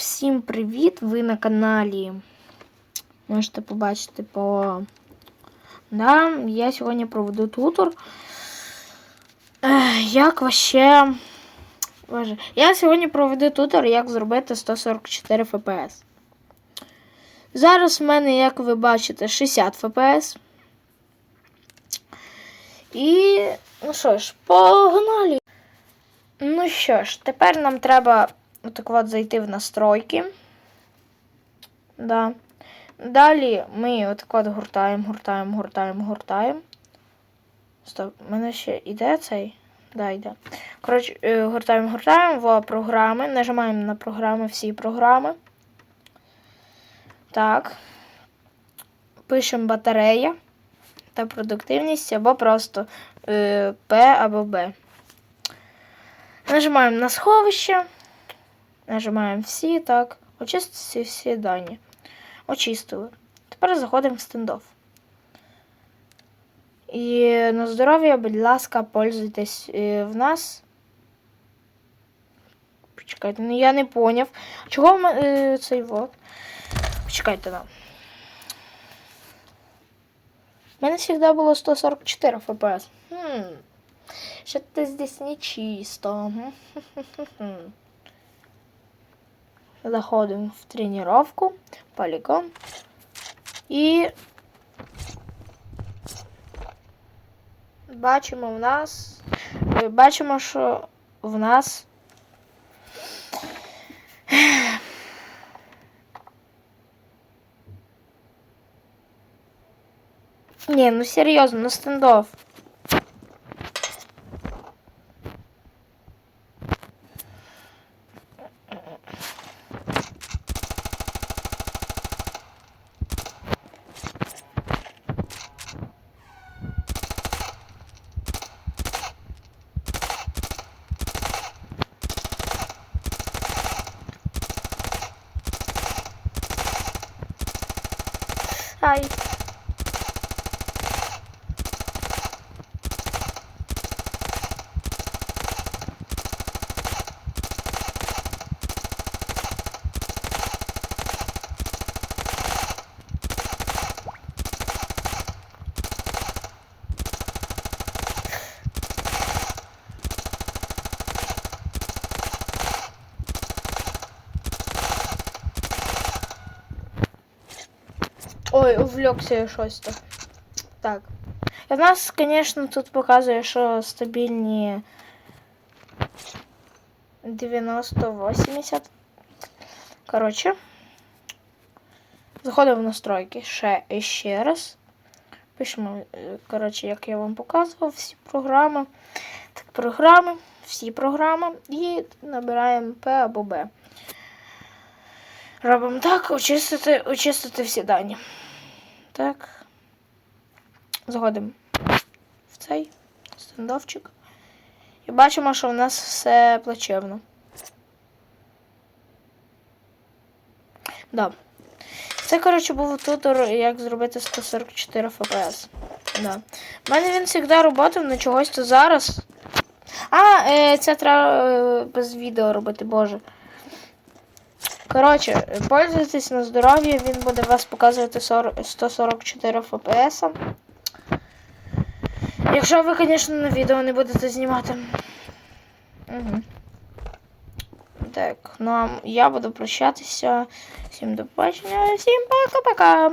всім привіт! Ви на каналі. Можете побачити по. Да, я сьогодні проведу тутор. Як ваще. Боже. Я сьогодні проведу тутор, як зробити 144 FPS. Зараз в мене, як ви бачите, 60 FPS. І. Ну що ж, погнали! Ну що ж, тепер нам треба отак от зайти в настройки. Да. Далі ми отак от гуртаємо, гуртаємо, гуртаємо, гуртаємо. Стоп, в мене ще іде цей? Да, йде. Коротше, е, гуртаємо, гуртаємо в програми. Нажимаємо на програми, всі програми. Так. Пишемо батарея та продуктивність або просто е, P або B. Нажимаємо на сховище. Нажимаємо всі, так. Очистити всі дані. Очистили. Тепер заходимо в стендофф. І на здоров'я, будь ласка, пользуйтесь е, в нас. Почекайте, ну я не поняв. Чого мене е, цей вот? Почекайте нам. У мене завжди було 144 FPS. Хм. Что-то здесь нечисто. Заходим в тренировку, полигон. І бачимо в нас. Бачимо, що в нас. Ні, ну серйозно, на стендов. Bye. Ой, увлекся я щось. Так. В нас, звісно, тут показує, що стабільні 90-80. Коротше. Заходимо в настройки ще і раз. Пишемо, коротше, як я вам показував, всі програми. Так, програми, всі програми. І набираємо P або B. Робимо так, очистити, очистити всі дані. Так. Заходимо в цей стендовчик. І бачимо, що в нас все плачевно. Да. Це, коротше, був тутор, як зробити 144 FPS. Да. У мене він завжди роботав на чогось то зараз. А, е, це треба е, без відео робити, боже. Коротше, пользуйтесь на здоров'я, він буде вас показувати 40, 144 FPS. Якщо ви, звісно, на відео не будете знімати. Угу. Так, ну а я буду прощатися. Всім до побачення, всім пока-пока.